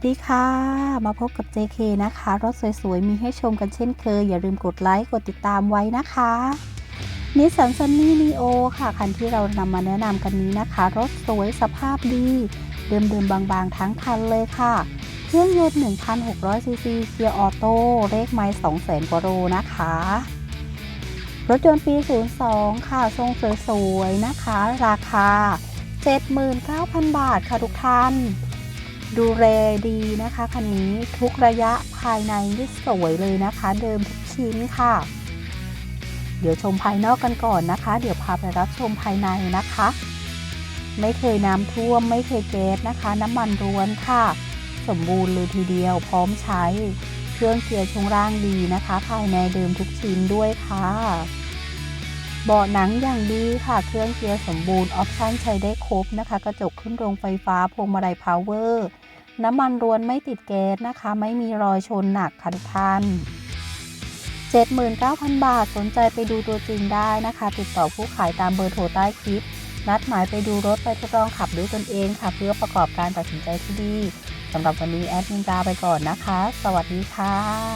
สดีค่ะ มาพบกับ JK นะคะ รถสวยๆ มีให้ชมกันเช่นเคย อย่าลืมกดไลค์ กดติดตามไว้นะคะนิสสันซันนี่นีโอค่ะ คันที่เรานำมาแนะนำกันนี้นะคะ รถสวยสภาพดี เดิมๆ บางๆ ทั้งคันเลยค่ะ เครื่องยนต์ 1,600 ซีซีเกียร์ออโต้เลขไมล์200,000กว่าโลนะคะ รถยนต์ปี 02 ค่ะ ทรงสวยๆ นะคะ ราคา 79,000 บาทค่ะทุกท่าน ดูแลดีนะคะคันนี้ทุกระยะภายในนี่สวยเลยนะคะ เดิมทุกชิ้นค่ะ เดี๋ยวชมภายนอกกันก่อนนะคะ เดี๋ยวพาไปรับชมภายในนะคะ ไม่เคยน้ำท่วมไม่เคยแก๊สนะคะ น้ำมันร้วนค่ะ สมบูรณ์เลยทีเดียวพร้อมใช้ เครื่องเกียร์ช่วงล่างดีนะคะ ภายในเดิมทุกชิ้นด้วยค่ะ เบาะหนังอย่างดีค่ะ เครื่องเกียร์สมบูรณ์ ออปชั่นใช้ได้ครบนะคะ กระจกขึ้นโรงไฟฟ้า พวงมาลัยพาวเวอร์ น้ำมันรวนไม่ติดแก๊สนะคะ ไม่มีรอยชนหนักค่ะทุกท่าน79,000 บาท สนใจไปดูตัวจริงได้นะคะ ติดต่อผู้ขายตามเบอร์โทรใต้คลิป นัดหมายไปดูรถไปทดลองขับด้วยตนเองค่ะ เพื่อประกอบการตัดสินใจที่ดีสำหรับวันนี้แอดมินลาไปก่อนนะคะ สวัสดีค่ะ